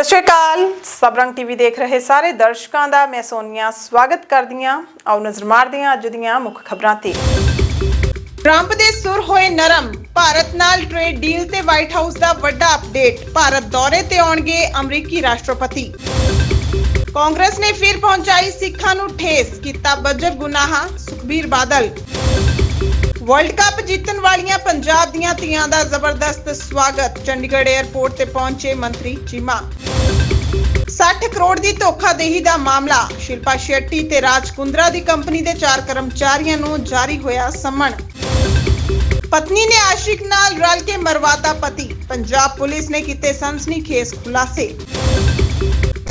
ਸਤਿ ਸ਼੍ਰੀ ਅਕਾਲ। ਸਬਰੰਗ ਟੀਵੀ ਦੇਖ ਰਹੇ ਸਾਰੇ ਦਰਸ਼ਕਾਂ ਦਾ ਮੈਂ ਸੋਨੀਆ ਸਵਾਗਤ ਕਰਦੀ ਹਾਂ। ਆਓ ਨਜ਼ਰ ਮਾਰਦੇ ਹਾਂ ਅੱਜ ਦੀਆਂ ਮੁੱਖ ਖਬਰਾਂ ਤੇ। ਟਰੰਪ ਦੇ ਸੁਰ ਹੋਏ ਨਰਮ, ਭਾਰਤ ਨਾਲ ਟ੍ਰੇਡ ਡੀਲ ਤੇ ਵਾਈਟ ਹਾਊਸ ਦਾ ਵੱਡਾ ਅਪਡੇਟ ਭਾਰਤ ਦੌਰੇ ਤੇ ਆਉਣਗੇ ਅਮਰੀਕੀ ਰਾਸ਼ਟਰਪਤੀ। ਕਾਂਗਰਸ ਨੇ ਫਿਰ ਪਹੁੰਚਾਈ ਸਿੱਖਾਂ ਨੂੰ ਠੇਸ, ਕੀਤਾ ਬਜਟ ਗੁਨਾਹ, ਸੁਖਬੀਰ ਬਾਦਲ। ਵਰਲਡ ਕੱਪ ਜਿੱਤਣ ਵਾਲੀਆਂ ਪੰਜਾਬ ਦੀਆਂ ਧੀਆਂ ਦਾ ਜ਼ਬਰਦਸਤ ਸਵਾਗਤ, ਚੰਡੀਗੜ੍ਹ 에ਅਰਪੋਰਟ ਤੇ ਪਹੁੰਚੇ ਮੰਤਰੀ ਚੀਮਾ। 60 ਕਰੋੜ ਦੀ ਧੋਖਾਦੇਹੀ ਦਾ ਮਾਮਲਾ। ਸ਼ਿਲਪਾ ਸ਼ੈੱਟੀ ਤੇ ਰਾਜ ਕੁੰਦਰਾ ਦੀ ਕੰਪਨੀ ਦੇ ਚਾਰ ਕਰਮਚਾਰੀਆਂ ਨੂੰ ਜਾਰੀ ਹੋਇਆ ਸੰਮਨ ਪਤਨੀ ਨੇ ਆਸ਼ਿਕ ਨਾਲ ਰਲ ਕੇ ਮਰਵਾਤਾ ਪਤੀ। ਪੰਜਾਬ ਪੁਲਿਸ ਨੇ ਕੀਤੇ ਸਨਸਨੀਖੇਜ਼ ਖੁਲਾਸੇ।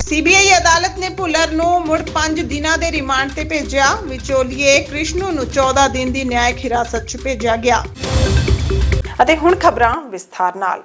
ਸੀਬੀਆਈ ਅਦਾਲਤ ਨੇ ਭੁੱਲਰ ਨੂੰ ਮੁੜ 5 ਦਿਨਾਂ ਦੇ ਰਿਮਾਂਡ ਤੇ ਭੇਜਿਆ ਵਿਚੋਲੀਏ ਕ੍ਰਿਸ਼ਨੂ ਨੂੰ 14 ਦਿਨ ਦੀ ਨਿਆਇਕ ਹਿਰਾਸਤ 'ਚ ਭੇਜਿਆ ਗਿਆ। ਅਤੇ ਹੁਣ ਖਬਰਾਂ ਵਿਸਥਾਰ ਨਾਲ।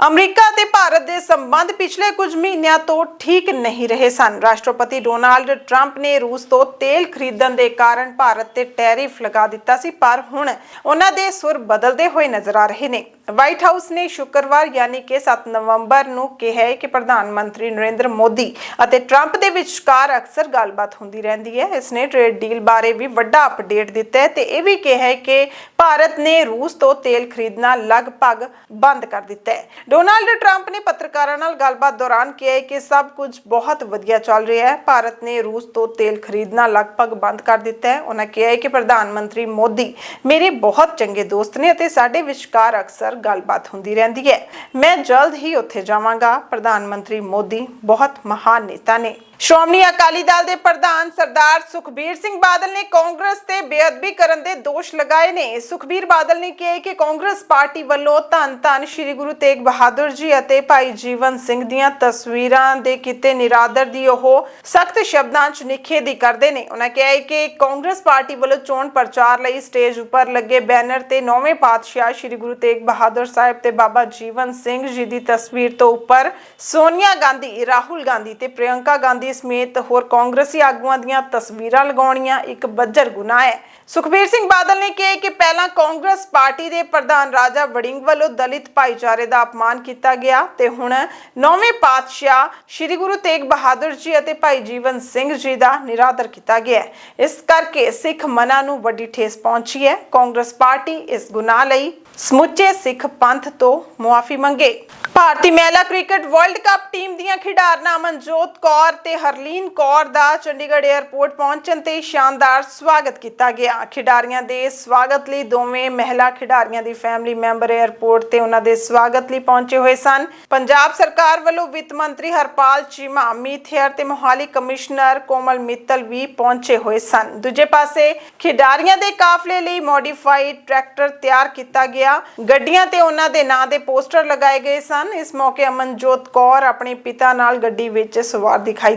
ਅਮਰੀਕਾ ਤੇ ਭਾਰਤ ਦੇ ਸੰਬੰਧ ਪਿਛਲੇ ਕੁਝ ਮਹੀਨਿਆਂ ਤੋਂ ਠੀਕ ਨਹੀਂ ਰਹੇ ਸਨ। ਰਾਸ਼ਟਰਪਤੀ ਡੋਨਾਲਡ ਟਰੰਪ ਨੇ ਰੂਸ ਤੋਂ ਤੇਲ ਖਰੀਦਣ ਦੇ ਕਾਰਨ ਭਾਰਤ ਤੇ ਟੈਰਿਫ ਲਗਾ ਦਿੱਤਾ ਸੀ, ਪਰ ਹੁਣ ਉਹਨਾਂ ਦੇ ਸੁਰ ਬਦਲਦੇ ਹੋਏ ਨਜ਼ਰ ਆ ਰਹੇ ਨੇ। ਵਾਈਟ ਹਾਊਸ ਨੇ ਸ਼ੁੱਕਰਵਾਰ ਯਾਨੀ ਕਿ 7 ਨਵੰਬਰ ਨੂੰ ਕਿਹਾ ਹੈ ਕਿ ਪ੍ਰਧਾਨ ਮੰਤਰੀ ਨਰਿੰਦਰ ਮੋਦੀ ਅਤੇ ਟਰੰਪ ਦੇ ਵਿਚਕਾਰ ਅਕਸਰ ਗੱਲਬਾਤ ਹੁੰਦੀ ਰਹਿੰਦੀ ਹੈ। ਇਸ ਨੇ ਟ੍ਰੇਡ ਡੀਲ ਬਾਰੇ ਵੀ ਵੱਡਾ ਅਪਡੇਟ ਦਿੱਤਾ ਹੈ ਤੇ ਇਹ ਵੀ ਕਿਹਾ ਹੈ ਕਿ ਭਾਰਤ ਨੇ ਰੂਸ ਤੋਂ ਤੇਲ ਖਰੀਦਣਾ ਲਗਭਗ ਬੰਦ ਕਰ ਦਿੱਤਾ ਹੈ। ਡੋਨਾਲਡ ਟਰੰਪ ਨੇ ਪੱਤਰਕਾਰਾਂ ਨਾਲ ਗੱਲਬਾਤ ਦੌਰਾਨ ਕਿਹਾ ਹੈ ਕਿ ਸਭ ਕੁਝ ਬਹੁਤ ਵਧੀਆ ਚੱਲ ਰਿਹਾ ਹੈ। ਭਾਰਤ ਨੇ ਰੂਸ ਤੋਂ ਤੇਲ ਖਰੀਦਣਾ ਲਗਭਗ ਬੰਦ ਕਰ ਦਿੱਤਾ ਹੈ। ਉਹਨਾਂ ਕਿਹਾ ਹੈ ਕਿ ਪ੍ਰਧਾਨ ਮੰਤਰੀ ਮੋਦੀ ਮੇਰੇ ਬਹੁਤ ਚੰਗੇ ਦੋਸਤ ਨੇ ਅਤੇ ਸਾਡੇ ਵਿਚਕਾਰ ਅਕਸਰ ਗੱਲਬਾਤ ਹੁੰਦੀ ਰਹਿੰਦੀ ਹੈ। ਮੈਂ ਜਲਦ ਹੀ ਉੱਥੇ ਜਾਵਾਂਗਾ। ਪ੍ਰਧਾਨ ਮੰਤਰੀ ਮੋਦੀ ਬਹੁਤ ਮਹਾਨ ਨੇਤਾ ਨੇ। ਸ਼੍ਰੋਮਣੀ ਅਕਾਲੀ ਦਲ ਦੇ ਪ੍ਰਧਾਨ ਸਰਦਾਰ ਸੁਖਬੀਰ ਸਿੰਘ ਬਾਦਲ ਨੇ ਕਾਂਗਰਸ ਤੇ ਬੇਅਦਬੀ ਕਰਨ ਦੇ ਦੋਸ਼ ਲਗਾਏ ਨੇ। ਸੁਖਬੀਰ ਬਾਦਲ ਨੇ ਕਿਹਾ ਕਿ ਕਾਂਗਰਸ ਪਾਰਟੀ ਵੱਲੋਂ ਧੰਨ ਧੰਨ ਸ੍ਰੀ ਗੁਰੂ ਤੇਗ ਬਹਾਦਰ ਜੀ ਅਤੇ ਭਾਈ ਜੀਵਨ ਸਿੰਘ ਦੀਆਂ ਤਸਵੀਰਾਂ ਦੇ ਕਿਤੇ ਨਿਰਾਦਰ ਦੀ ਉਹ ਸਖਤ ਸ਼ਬਦਾਂ 'ਚ ਨਿਖੇਧੀ ਕਰਦੇ ਨੇ। ਉਹਨਾਂ ਕਿਹਾ ਕਿ ਕਾਂਗਰਸ ਪਾਰਟੀ ਵੱਲੋਂ ਚੋਣ ਪ੍ਰਚਾਰ ਲਈ ਸਟੇਜ ਉੱਪਰ ਲੱਗੇ ਬੈਨਰ ਤੇ ਨੌਵੇਂ ਪਾਤਸ਼ਾਹ ਸ੍ਰੀ ਗੁਰੂ ਤੇਗ ਬਹਾਦਰ ਸਾਹਿਬ ਤੇ ਬਾਬਾ ਜੀਵਨ ਸਿੰਘ ਜੀ ਦੀ ਤਸਵੀਰ ਤੋਂ ਉੱਪਰ ਸੋਨੀਆ ਗਾਂਧੀ, ਰਾਹੁਲ ਗਾਂਧੀ ਤੇ ਪ੍ਰਿਯੰਕਾ ਗਾਂਧੀ ਸਮੇਤ ਹੋਰ ਕਾਂਗਰਸੀ ਆਗੂਆਂ ਦੀਆਂ ਤਸਵੀਰਾਂ ਲਗਾਉਣੀਆਂ ਇੱਕ ਬੱਜਰ ਗੁਨਾਹ ਹੈ। ਸੁਖਬੀਰ ਸਿੰਘ ਬਾਦਲ ਨੇ ਕਿਹਾ ਕਿ ਪਹਿਲਾਂ ਕਾਂਗਰਸ ਪਾਰਟੀ ਦੇ ਪ੍ਰਧਾਨ ਰਾਜਾ ਵੜਿੰਗ ਵੱਲੋਂ ਦਲਿਤ ਭਾਈਚਾਰੇ ਦਾ ਅਪਮਾਨ ਕੀਤਾ ਗਿਆ ਤੇ ਹੁਣ ਨੌਵੇਂ ਪਾਤਸ਼ਾਹ ਸ੍ਰੀ ਗੁਰੂ ਤੇਗ ਬਹਾਦਰ ਜੀ ਅਤੇ ਭਾਈ ਜੀਵਨ ਸਿੰਘ ਜੀ ਦਾ ਨਿਰਾਦਰ ਕੀਤਾ ਗਿਆ ਹੈ। ਇਸ ਕਰਕੇ ਸਿੱਖ ਮਨਾਂ ਨੂੰ ਵੱਡੀ ਠੇਸ ਪਹੁੰਚੀ ਹੈ। ਕਾਂਗਰਸ ਪਾਰਟੀ ਇਸ ਗੁਨਾਹ ਲਈ ਸਮੁੱਚੇ ਸਿੱਖ ਪੰਥ ਤੋਂ ਮੁਆਫੀ ਮੰਗੇ। ਭਾਰਤੀ ਮਹਿਲਾ ਕ੍ਰਿਕਟ ਵਰਲਡ ਕੱਪ ਟੀਮ ਦੀਆਂ ਖਿਡਾਰਨਾਂ ਮਨਜੋਤ ਕੌਰ ਤੇ ਹਰਲੀਨ ਕੌਰ ਦਾ ਚੰਡੀਗੜ੍ਹ 에ਅਰਪੋਰਟ ਪਹੁੰਚਣ ਤੇ ਸ਼ਾਨਦਾਰ ਸਵਾਗਤ ਕੀਤਾ ਗਿਆ। ਖਿਡਾਰੀਆਂ ਦੇ ਸਵਾਗਤ ਲਈ ਦੋਵੇਂ ਮਹਿਲਾ ਖਿਡਾਰੀਆਂ ਦੀ ਫੈਮਿਲੀ ਮੈਂਬਰ 에ਅਰਪੋਰਟ ਤੇ ਉਹਨਾਂ ਦੇ ਸਵਾਗਤ ਲਈ ਪਹੁੰਚੇ ਹੋਏ ਸਨ। ਪੰਜਾਬ ਸਰਕਾਰ ਵੱਲੋਂ ਵਿੱਤ ਮੰਤਰੀ ਹਰਪਾਲ ਚੀਮਾ ਮੀਥੇਅਰ ਤੇ ਮੋਹਾਲੀ ਕਮਿਸ਼ਨਰ ਕੋਮਲ ਮਿੱਤਲ ਵੀ ਪਹੁੰਚੇ ਹੋਏ ਸਨ। ਦੂਜੇ ਪਾਸੇ ਖਿਡਾਰੀਆਂ ਦੇ ਕਾਫਲੇ ਲਈ ਮੋਡੀਫਾਈਡ ਟਰੈਕਟਰ ਤਿਆਰ ਕੀਤਾ ਗਿਆ। ਗੱਡੀਆਂ ਤੇ ਉਹਨਾਂ ਦੇ ਨਾਂ ਦੇ ਪੋਸਟਰ ਲਗਾਏ ਗਏ ਸਨ। ਇਸ ਮੌਕੇ ਅਮਨਜੋਤ ਕੌਰ ਆਪਣੇ ਪਿਤਾ ਨਾਲ ਗੱਡੀ ਵਿੱਚ ਸਵਾਰ ਦਿਖਾਈ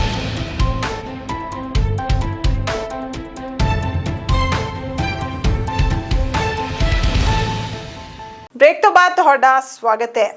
ਬ੍ਰੇਕ ਤੋਂ ਬਾਅਦ ਤੁਹਾਡਾ ਸਵਾਗਤ ਹੈ।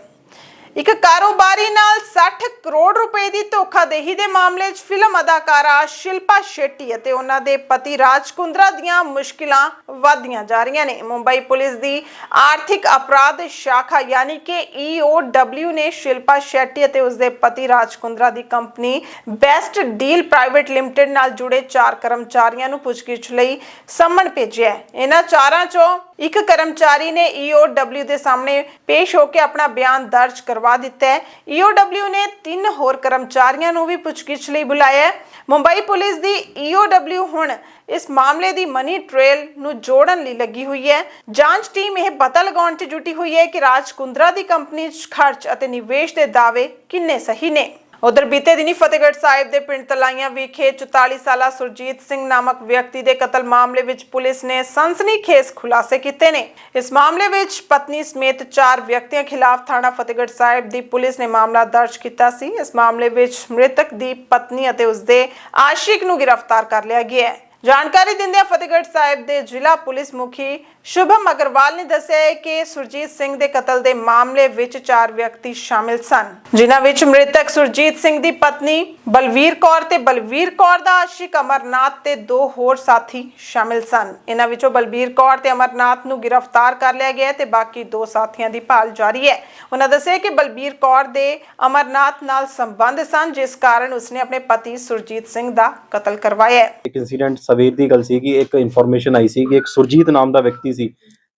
ਇੱਕ ਕਾਰੋਬਾਰੀ ਨਾਲ 60 ਕਰੋੜ ਰੁਪਏ ਦੀ ਧੋਖਾਦੇਹੀ ਦੇ ਮਾਮਲੇ 'ਚ ਫਿਲਮ ਅਦਾਕਾਰਾ ਸ਼ਿਲਪਾ ਸ਼ੈੱਟੀ ਅਤੇ ਉਹਨਾਂ ਦੇ ਪਤੀ ਰਾਜ ਕੁੰਦਰਾ ਦੀਆਂ ਮੁਸ਼ਕਿਲਾਂ ਵਧਦੀਆਂ ਜਾ ਰਹੀਆਂ ਨੇ। ਮੁੰਬਈ ਪੁਲਿਸ ਦੀ ਆਰਥਿਕ ਅਪਰਾਧ ਸ਼ਾਖਾ ਯਾਨੀ ਕਿ EOW ਨੇ ਸ਼ਿਲਪਾ ਸ਼ੈੱਟੀ ਅਤੇ ਉਸਦੇ ਪਤੀ ਰਾਜ ਕੁੰਦਰਾ ਦੀ company best deal private limited ਨਾਲ ਜੁੜੇ ਚਾਰ ਕਰਮਚਾਰੀਆਂ ਨੂੰ ਪੁੱਛਗਿੱਛ ਲਈ ਸੰਮਨ ਭੇਜਿਆ ਹੈ। ਇਹਨਾਂ ਚਾਰਾਂ 'ਚੋਂ ਇੱਕ ਕਰਮਚਾਰੀ ਨੇ EOW ਦੇ ਸਾਹਮਣੇ ਪੇਸ਼ ਹੋ ਕੇ ਆਪਣਾ ਬਿਆਨ ਦਰਜ ਕਰਵਾ ਦਿੱਤਾ ਹੈ। EOW ਨੇ ਤਿੰਨ ਹੋਰ ਕਰਮਚਾਰੀਆਂ ਨੂੰ ਵੀ ਪੁੱਛਗਿੱਛ ਲਈ ਬੁਲਾਇਆ ਹੈ। ਮੁੰਬਈ ਪੁਲਿਸ ਦੀ EOW ਹੁਣ ਇਸ ਮਾਮਲੇ ਦੀ ਮਨੀ ਟ੍ਰੇਲ ਨੂੰ ਜੋੜਨ ਲਈ ਲੱਗੀ ਹੋਈ ਹੈ। ਜਾਂਚ ਟੀਮ ਇਹ ਪਤਾ ਲਗਾਉਣ 'ਚ ਜੁਟੀ ਹੋਈ ਹੈ ਕਿ ਰਾਜ ਕੁੰਦਰਾ ਦੀ ਕੰਪਨੀ 'ਚ ਖਰਚ ਅਤੇ ਨਿਵੇਸ਼ ਦੇ ਦਾਅਵੇ ਕਿੰਨੇ ਸਹੀ ਨੇ। ਉਧਰ ਬੀਤੇ ਦਿਨੀ ਫਤਿਹਗੜ੍ਹ ਸਾਹਿਬ ਦੇ ਪਿੰਡ ਤਲਾਈਆਂ ਵਿਖੇ 44 ਸਾਲਾ ਸੁਰਜੀਤ ਸਿੰਘ ਨਾਮਕ ਵਿਅਕਤੀ ਦੇ ਕਤਲ ਮਾਮਲੇ ਵਿੱਚ ਪੁਲਿਸ ਨੇ ਸਨਸਨੀਖੇਜ਼ ਖੁਲਾਸੇ ਕੀਤੇ ਨੇ। ਇਸ ਮਾਮਲੇ ਵਿੱਚ ਪਤਨੀ ਸਮੇਤ ਚਾਰ ਵਿਅਕਤੀਆਂ ਖਿਲਾਫ ਥਾਣਾ ਫਤਿਹਗੜ੍ਹ ਸਾਹਿਬ ਦੀ ਪੁਲਿਸ ਨੇ ਮਾਮਲਾ ਦਰਜ ਕੀਤਾ ਸੀ। ਇਸ ਮਾਮਲੇ ਵਿੱਚ ਮ੍ਰਿਤਕ ਦੀ ਪਤਨੀ ਅਤੇ ਉਸਦੇ ਆਸ਼ਿਕ ਨੂੰ ਗ੍ਰਿਫਤਾਰ ਕਰ ਲਿਆ ਗਿਆ ਹੈ। ਜਾਣਕਾਰੀ ਦਿੰਦਿਆਂ ਫਤਿਹਗੜ੍ਹ ਸਾਹਿਬ ਦੇ ਜ਼ਿਲ੍ਹਾ ਪੁਲਿਸ ਮੁਖੀ ਸ਼ੁਭਮ ਅਗਰਵਾਲ ਨੇ ਦੱਸਿਆ ਕਿ ਸੁਰਜੀਤ ਸਿੰਘ ਦੇ ਕਤਲ ਦੇ ਮਾਮਲੇ ਵਿੱਚ ਚਾਰ ਵਿਅਕਤੀ ਸ਼ਾਮਿਲ ਸਨ, ਜਿਨ੍ਹਾਂ ਵਿੱਚ ਮ੍ਰਿਤਕ ਸੁਰਜੀਤ ਸਿੰਘ ਦੀ ਪਤਨੀ ਬਲਵੀਰ ਕੌਰ ਤੇ ਬਲਵੀਰ ਕੌਰ ਦਾ ਆਸ਼ਿਕ ਅਮਰਨਾਥ ਤੇ ਦੋ ਹੋਰ ਸਾਥੀ ਸ਼ਾਮਿਲ ਸਨ। ਇਹਨਾਂ ਵਿੱਚੋਂ ਬਲਬੀਰ ਕੌਰ ਤੇ ਅਮਰਨਾਥ ਨੂੰ ਗ੍ਰਿਫਤਾਰ ਕਰ ਲਿਆ ਗਿਆ ਤੇ ਬਾਕੀ ਦੋ ਸਾਥੀਆਂ ਦੀ ਭਾਲ ਜਾਰੀ ਹੈ। ਉਹਨਾਂ ਦੱਸਿਆ ਕਿ ਬਲਬੀਰ ਕੌਰ ਦੇ ਅਮਰਨਾਥ ਨਾਲ ਸੰਬੰਧ ਸਨ, ਜਿਸ ਕਾਰਨ ਉਸਨੇ ਆਪਣੇ ਪਤੀ ਸੁਰਜੀਤ ਸਿੰਘ ਦਾ ਕਤਲ ਕਰਵਾਇਆ ਇੱਕ ਇਨਸੀਡੈਂਟ ਸਵੇਰ ਦੀ ਗੱਲ ਸੀ ਕਿ ਇੱਕ ਇਨਫੋਰਮੇਸ਼ਨ ਆਈ ਸੀ ਕਿ ਇੱਕ ਸੁਰਜੀਤ ਨਾਮ ਦਾ ਵਿਅਕਤੀ ਸੀ,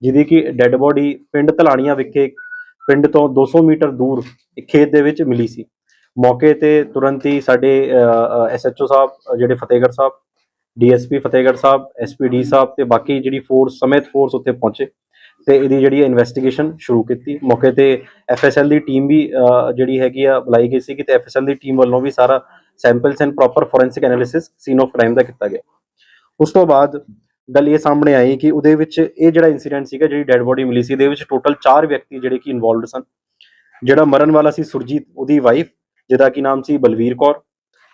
ਜਿਹਦੀ ਕਿ ਡੈੱਡ ਬੋਡੀ ਪਿੰਡ ਧਲਾਣੀਆਂ ਵਿਖੇ ਪਿੰਡ ਤੋਂ 200 ਮੀਟਰ ਦੂਰ ਇੱਕ ਖੇਤ ਦੇ ਵਿੱਚ ਮਿਲੀ ਸੀ। ਮੌਕੇ ਤੇ ਤੁਰੰਤ ਹੀ ਸਾਡੇ ਐਸਐਚਓ ਸਾਹਿਬ, ਜਿਹੜੇ ਫਤਿਹਗੜ੍ਹ ਸਾਹਿਬ ਡੀਐਸਪੀ ਫਤਿਹਗੜ੍ਹ ਸਾਹਿਬ ਐਸਪੀਡੀ ਸਾਹਿਬ ਤੇ ਬਾਕੀ ਜਿਹੜੀ ਫੋਰਸ ਸਮੇਤ ਫੋਰਸ ਉੱਥੇ ਪਹੁੰਚੇ ਤੇ ਇਹਦੀ ਜਿਹੜੀ ਇਨਵੈਸਟੀਗੇਸ਼ਨ ਸ਼ੁਰੂ ਕੀਤੀ। ਮੌਕੇ ਤੇ ਐਫਐਸਐਲ ਦੀ ਟੀਮ ਵੀ ਜਿਹੜੀ ਹੈਗੀ ਆ, ਬੁਲਾਈ ਗਈ ਸੀ ਕਿ ਤੇ ਐਫਐਸਐਲ ਦੀ ਟੀਮ ਵੱਲੋਂ ਵੀ ਸਾਰਾ samples and proper forensic analysis scene of crime ਦਾ ਕੀਤਾ ਗਿਆ। ਉਸ ਤੋਂ ਬਾਅਦ ਗੱਲ ਇਹ ਸਾਹਮਣੇ ਆਈ ਕਿ ਉਹਦੇ ਵਿੱਚ ਇਹ ਜਿਹੜਾ ਇਨਸੀਡੈਂਟ ਸੀਗਾ, ਜਿਹੜੀ ਡੈੱਡ ਬੋਡੀ ਮਿਲੀ ਸੀ, ਇਹਦੇ ਵਿੱਚ ਟੋਟਲ 4 ਵਿਅਕਤੀ ਜਿਹੜੇ ਕਿ ਇਨਵੋਲਵਡ ਸਨ। ਜਿਹੜਾ ਮਰਨ ਵਾਲਾ ਸੀ ਸੁਰਜੀਤ, ਉਹਦੀ ਵਾਈਫ ਜਿਹਦਾ ਕੀ ਨਾਮ ਸੀ ਬਲਵੀਰ ਕੌਰ।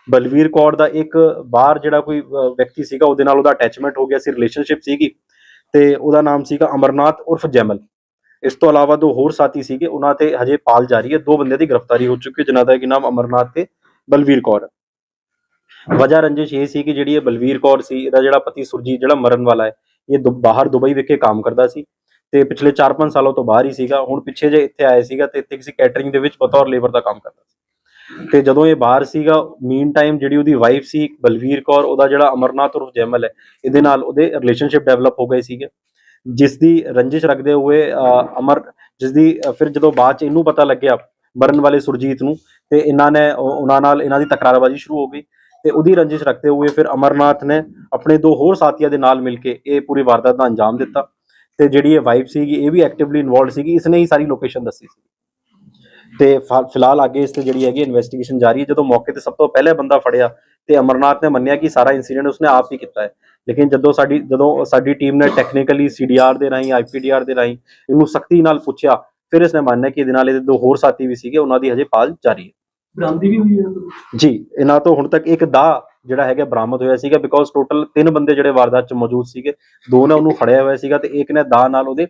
ਬਲਵੀਰ ਕੌਰ ਦਾ ਇੱਕ ਬਾਹਰ ਜਿਹੜਾ ਕੋਈ ਵਿਅਕਤੀ ਸੀਗਾ, ਉਹਦੇ ਨਾਲ ਉਹਦਾ ਅਟੈਚਮੈਂਟ ਹੋ ਗਿਆ ਸੀ ਰਿਲੇਸ਼ਨਸ਼ਿਪ ਸੀਗੀ। ਤੇ ਉਹਦਾ ਨਾਮ ਸੀਗਾ ਅਮਰਨਾਥ ਉਰਫ ਜੈਮਲ। ਇਸ ਤੋਂ ਇਲਾਵਾ ਦੋ ਹੋਰ ਸਾਥੀ ਸੀਗੇ, ਉਹਨਾਂ ਤੇ ਹਜੇ ਪਾਲ ਜਾਰੀ ਹੈ। ਦੋ ਬੰਦਿਆਂ ਦੀ ਗ੍ਰਿਫਤਾਰੀ ਹੋ ਚੁੱਕੀ ਹੈ, ਜਿਨ੍ਹਾਂ ਦਾ ਕਿ ਨਾਮ ਅਮਰਨਾਥ ਤੇ ਬਲਵੀਰ ਕੌਰ ਵਜ੍ਹਾ ਰੰਜਿਸ਼ ਇਹ ਸੀ ਕਿ ਜਿਹੜੀ ਇਹ ਬਲਵੀਰ ਕੌਰ ਸੀ, ਇਹਦਾ ਜਿਹੜਾ ਪਤੀ ਸੁਰਜੀਤ, ਜਿਹੜਾ ਮਰਨ ਵਾਲਾ ਹੈ, ਇਹ ਬਾਹਰ ਦੁਬਈ ਵਿਖੇ ਕੰਮ ਕਰਦਾ ਸੀ ਤੇ ਪਿਛਲੇ 4-5 ਸਾਲਾਂ ਤੋਂ ਬਾਹਰ ਹੀ ਸੀਗਾ। ਹੁਣ ਪਿੱਛੇ ਜੇ ਇੱਥੇ ਆਇਆ ਸੀਗਾ ਤੇ ਇੱਥੇ ਕਿਸੇ ਕੈਟਰਿੰਗ ਦੇ ਵਿੱਚ ਬਤੌਰ ਲੇਬਰ ਦਾ ਕੰਮ ਕਰਦਾ ਸੀ। ਤੇ ਜਦੋਂ ਇਹ ਬਾਹਰ ਸੀਗਾ ਮੀਨ ਟਾਈਮ ਜਿਹੜੀ ਉਹਦੀ ਵਾਈਫ ਸੀ ਬਲਵੀਰ ਕੌਰ, ਉਹਦਾ ਜਿਹੜਾ ਅਮਰਨਾਥ ਉਰਫ ਜੈਮਲ ਹੈ, ਇਹਦੇ ਨਾਲ ਉਹਦੇ ਰਿਲੇਸ਼ਨਸ਼ਿਪ ਡਿਵੈਲਪ ਹੋ ਗਏ ਸੀਗੇ। ਜਿਸ ਦੀ ਰੰਜਿਸ਼ ਰੱਖਦੇ ਹੋਏ ਅਮਰ ਜਿਸ ਦੀ ਫਿਰ ਜਦੋਂ ਬਾਅਦ ਚ ਇਹਨੂੰ ਪਤਾ ਲੱਗਿਆ ਮਰਨ ਵਾਲੇ ਸੁਰਜੀਤ ਨੂੰ, ਤੇ ਇਹਨਾਂ ਨੇ ਉਹਨਾਂ ਨਾਲ ਇਹਨਾਂ ਦੀ ਤਕਰਾਰਬਾਜ਼ੀ ਸ਼ੁਰੂ ਹੋ ਗਈ। ਤੇ ਉਹਦੀ ਰੰਜਿਸ਼ ਰੱਖਦੇ ਹੋਏ ਫਿਰ ਅਮਰਨਾਥ ਨੇ ਆਪਣੇ ਦੋ ਹੋਰ ਸਾਥੀਆਂ ਦੇ ਨਾਲ ਮਿਲ ਕੇ ਇਹ ਪੂਰੀ ਵਾਰਦਾਤ ਦਾ ਅੰਜਾਮ ਦਿੱਤਾ। ਤੇ ਜਿਹੜੀ ਇਹ ਵਾਈਫ ਸੀਗੀ, ਇਹ ਵੀ ਐਕਟਿਵਲੀ ਇਨਵੋਲਡ ਸੀਗੀ, ਇਸਨੇ ਹੀ ਸਾਰੀ ਲੋਕੇਸ਼ਨ ਦੱਸੀ ਸੀ। ਤੇ ਫਿਲਹਾਲ ਅੱਗੇ ਇਸ ਤੇ ਜਿਹੜੀ ਹੈਗੀ ਇਨਵੈਸਟੀਗੇਸ਼ਨ ਜਾਰੀ ਹੈ। ਜਦੋਂ ਮੌਕੇ ਤੇ ਸਭ ਤੋਂ ਪਹਿਲੇ ਬੰਦਾ ਫੜਿਆ ਤੇ ਅਮਰਨਾਥ ਨੇ ਮੰਨਿਆ ਕਿ ਸਾਰਾ ਇਨਸੀਡੈਂਟ ਉਸਨੇ ਆਪ ਹੀ ਕੀਤਾ ਹੈ। ਲੇਕਿਨ ਜਦੋਂ ਸਾਡੀ ਜਦੋਂ ਸਾਡੀ ਟੀਮ ਨੇ ਟੈਕਨੀਕਲੀ ਸੀਡੀਆਰ ਦੇ ਰਾਹੀਂ ਆਈਪੀਡੀਆਰ ਦੇ ਰਾਹੀਂ ਇਹਨੂੰ ਸਖਤੀ ਨਾਲ ਪੁੱਛਿਆ, ਫਿਰ ਇਸਨੇ ਮੰਨਿਆ ਕਿ ਇਹਦੇ ਨਾਲ ਇਹਦੇ ਦੋ ਹੋਰ ਸਾਥੀ ਵੀ ਸੀਗੇ, ਉਹਨਾਂ ਦੀ ਹਜੇ ਪਾਲ ਜਾਰੀ ਹੈ। ਬਰਾਮਦੀ ਵੀ ਹੋਈ ਹੈ ਜੀ ਇਹਨਾਂ ਤੋਂ ਹੁਣ ਤੱਕ ਇੱਕ ਦਾ ਜਿਹੜਾ ਹੈਗਾ ਬਰਾਮਦ ਹੋਇਆ ਸੀਗਾ ਬਿਕੋਜ਼ ਟੋਟਲ ਤਿੰਨ ਬੰਦੇ ਜਿਹੜੇ ਵਾਰਦਾਤ 'ਚ ਮੌਜੂਦ ਸੀਗੇ ਦੋ ਨੇ ਉਹਨੂੰ ਫੜਿਆ ਹੋਇਆ ਸੀਗਾ ਤੇ ਇੱਕ ਨੇ ਦਾ ਨਾਲ ਉਹਦੇ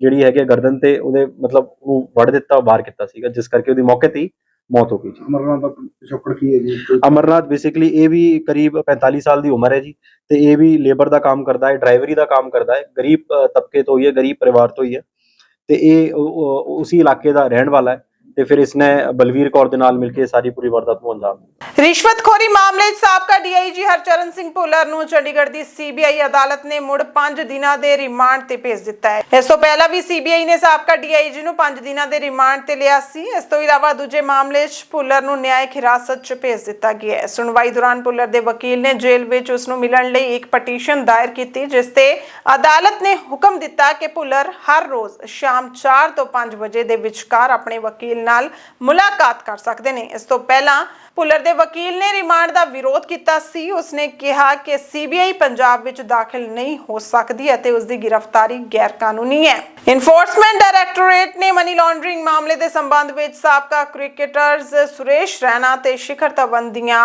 ਜਿਹੜੀ ਹੈਗੀ ਗਰਦਨ ਤੇ ਉਹਦੇ ਮਤਲਬ ਉਹਨੂੰ ਵੜ ਦਿੱਤਾ ਬਾਹਰ ਕੀਤਾ ਸੀਗਾ ਜਿਸ ਕਰਕੇ ਉਹਦੀ ਮੌਕੇ ਤੇ ਹੀ ਮੌਤ ਹੋ ਗਈ ਜੀ ਅਮਰਨਾਥ ਦਾ ਪਿਛੋਕੜ ਕੀ ਹੈ ਜੀ ਅਮਰਨਾਥ ਬੇਸਿਕਲੀ ਇਹ ਵੀ ਕਰੀਬ 45 ਸਾਲ ਦੀ ਉਮਰ ਹੈ ਜੀ ਤੇ ਇਹ ਵੀ ਲੇਬਰ ਦਾ ਕੰਮ ਕਰਦਾ ਹੈ ਡਰਾਈਵਰੀ ਦਾ ਕੰਮ ਕਰਦਾ ਹੈ ਗਰੀਬ ਤਬਕੇ ਤੋਂ ਹੀ ਹੈ ਗਰੀਬ ਪਰਿਵਾਰ ਤੋਂ ਹੀ ਹੈ ਤੇ ਇਹ ਉਸੀ ਇਲਾਕੇ ਦਾ ਰਹਿਣ ਵਾਲਾ ਹੈ ਤੇ ਫਿਰ ਇਸਨੇ ਬਲਵੀਰ ਕੌਰ ਦੇ ਨਾਲ ਮਿਲ ਕੇ ਸਾਰੀ ਪੂਰੀ ਵਾਰਦਾਤ ਨੂੰ ਅੰਜਾਮ ਦਿੱਤਾ। ਰਿਸ਼ਵਤਖੋਰੀ ਮਾਮਲੇ 'ਚ ਸਾਬਕਾ ਡੀਆਈਜੀ ਹਰਚਰਨ ਸਿੰਘ ਭੁੱਲਰ ਨੂੰ ਚੰਡੀਗੜ੍ਹ ਦੀ ਸੀਬੀਆਈ ਅਦਾਲਤ ਨੇ ਮੁੜ 5 ਦਿਨਾਂ ਦੇ ਰਿਮਾਂਡ ਤੇ ਭੇਜ ਦਿੱਤਾ ਹੈ। ਇਸ ਤੋਂ ਪਹਿਲਾਂ ਵੀ ਸੀਬੀਆਈ ਨੇ ਸਾਬਕਾ ਡੀਆਈਜੀ ਨੂੰ 5 ਦਿਨਾਂ ਦੇ ਰਿਮਾਂਡ ਤੇ ਲਿਆ ਸੀ। ਇਸ ਤੋਂ ਇਲਾਵਾ ਦੂਜੇ ਮਾਮਲੇ 'ਚ ਭੁੱਲਰ ਨੂੰ ਨਿਆਇਕ ਹਿਰਾਸਤ 'ਚ ਭੇਜ ਦਿੱਤਾ ਗਿਆ ਹੈ। ਸੁਣਵਾਈ ਦੌਰਾਨ ਭੁੱਲਰ ਦੇ ਵਕੀਲ ਨੇ ਜੇਲ੍ਹ ਵਿੱਚ ਉਸ ਨੂੰ ਮਿਲਣ ਲਈ ਇੱਕ ਪਟੀਸ਼ਨ ਦਾਇਰ ਕੀਤੀ, ਜਿਸ ਤੇ ਅਦਾਲਤ ਨੇ ਹੁਕਮ ਦਿੱਤਾ ਕਿ ਭੁੱਲਰ ਹਰ ਰੋਜ਼ ਸ਼ਾਮ 4 ਤੋਂ 5 ਵਜੇ ਦੇ ਵਿਚਕਾਰ ਆਪਣੇ ਵਕੀਲ ਨਾਲ ਮੁਲਾਕਾਤ ਕਰ ਸਕਦੇ ਨੇ। ਇਸ ਤੋਂ ਪਹਿਲਾਂ ਭੁੱਲਰ ਦੇ ਵਕੀਲ ਨੇ ਰਿਮਾਂਡ ਦਾ ਵਿਰੋਧ ਕੀਤਾ ਸੀ। ਉਸਨੇ ਕਿਹਾ ਕਿ ਸੀਬੀਆਈ ਪੰਜਾਬ ਵਿੱਚ ਦਾਖਲ ਨਹੀਂ ਹੋ ਸਕਦੀ ਅਤੇ ਉਸ ਦੀ ਗ੍ਰਿਫਤਾਰੀ ਗੈਰ ਕਾਨੂੰਨੀ ਹੈ। ਇਨਫੋਰਸਮੈਂਟ ਡਾਇਰੈਕਟੋਰੇਟ ਨੇ ਮਨੀ ਲਾਂਡਰਿੰਗ ਮਾਮਲੇ ਦੇ ਸੰਬੰਧ ਵਿੱਚ ਸਾਬਕਾ ਕ੍ਰਿਕਟਰਜ਼ ਸੁਰੇਸ਼ ਰੈਨਾ ਤੇ ਸ਼ਿਖਰ ਧਵਨ ਦੀਆਂ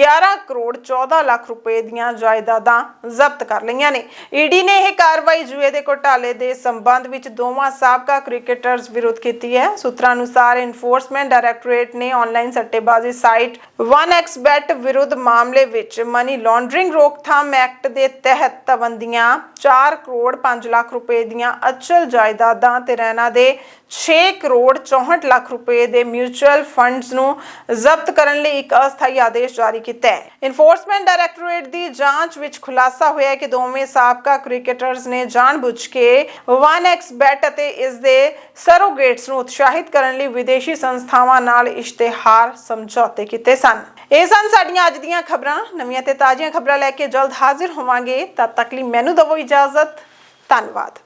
11 ਕਰੋੜ 14 ਲੱਖ ਰੁਪਏ ਦੀਆਂ ਜਾਇਦਾਦਾਂ ਜ਼ਬਤ ਕਰ ਲਈਆਂ ਨੇ। ਈਡੀ ਨੇ ਇਹ ਕਾਰਵਾਈ ਜੂਏ ਦੇ ਘੋਟਾਲੇ ਦੇ ਸੰਬੰਧ ਵਿੱਚ ਦੋਵਾਂ ਸਾਬਕਾ ਕ੍ਰਿਕਟਰਜ਼ ਵਿਰੁੱਧ ਕੀਤੀ ਹੈ। ਸੂਤਰਾਂ ਅਨੁਸਾਰ ਇਨਫੋਰਸਮੈਂਟ ਡਾਇਰੈਕਟੋਰੇਟ ਨੇ ਆਨਲਾਈਨ ਸੱਟੇਬਾਜ਼ੀ ਸਾਈਟ 1xbet ਵਿਰੁੱਧ ਮਾਮਲੇ ਵਿੱਚ ਮਨੀ ਲਾਂਡਰਿੰਗ ਰੋਕਥਾਮ ਐਕਟ ਦੇ ਤਹਿਤ ਧਵਨ ਦੀਆਂ 4 ਕਰੋੜ 5 ਲੱਖ ਰੁਪਏ ਦੀਆਂ ਅਚਲ ਜਾਇਦਾਦਾਂ ਤੇ ਰਹਿਣਾ ਦੇ 6 ਕਰੋੜ 64 ਲੱਖ ਰੁਪਏ ਦੇ ਮਿਊਚੁਅਲ ਫੰਡਸ ਨੂੰ ਜ਼ਬਤ ਕਰਨ ਲਈ ਇੱਕ ਅਸਥਾਈ ਆਦੇਸ਼ ਜਾਰੀ ਕੀਤਾ ਹੈ। ਇਨਫੋਰਸਮੈਂਟ ਡਾਇਰੈਕਟੋਰੇਟ ਦੀ ਜਾਂਚ ਵਿੱਚ ਖੁਲਾਸਾ ਹੋਇਆ ਹੈ ਕਿ ਦੋਵੇਂ ਸਾਬਕਾ ਕ੍ਰਿਕਟਰਜ਼ ਨੇ ਜਾਣਬੁੱਝ ਕੇ 1xbet ਅਤੇ ਇਸ ਦੇ ਸਰੋਗੇਟਸ ਨੂੰ ਉਤਸ਼ਾਹਿਤ ਕਰਨ ਲਈ ਵਿਦੇਸ਼ੀ ਸੰਸਥਾਵਾਂ ਨਾਲ ਇਸ਼ਤਿਹਾਰ ਸਮਝੌਤੇ ਕੀਤੇ ਸਨ। ਇਹ ਸਨ ਸਾਡੀਆਂ ਅੱਜ ਦੀਆਂ ਖਬਰਾਂ। ਨਵੀਆਂ ਤੇ ਤਾਜ਼ੀਆਂ ਖਬਰਾਂ ਲੈ ਕੇ ਜਲਦ ਹਾਜ਼ਰ ਹੋਵਾਂਗੇ। ਤਦ ਤੱਕ ਲਈ ਮੈਨੂੰ ਦਵੋ ਇਜਾਜ਼ਤ। ਧੰਨਵਾਦ।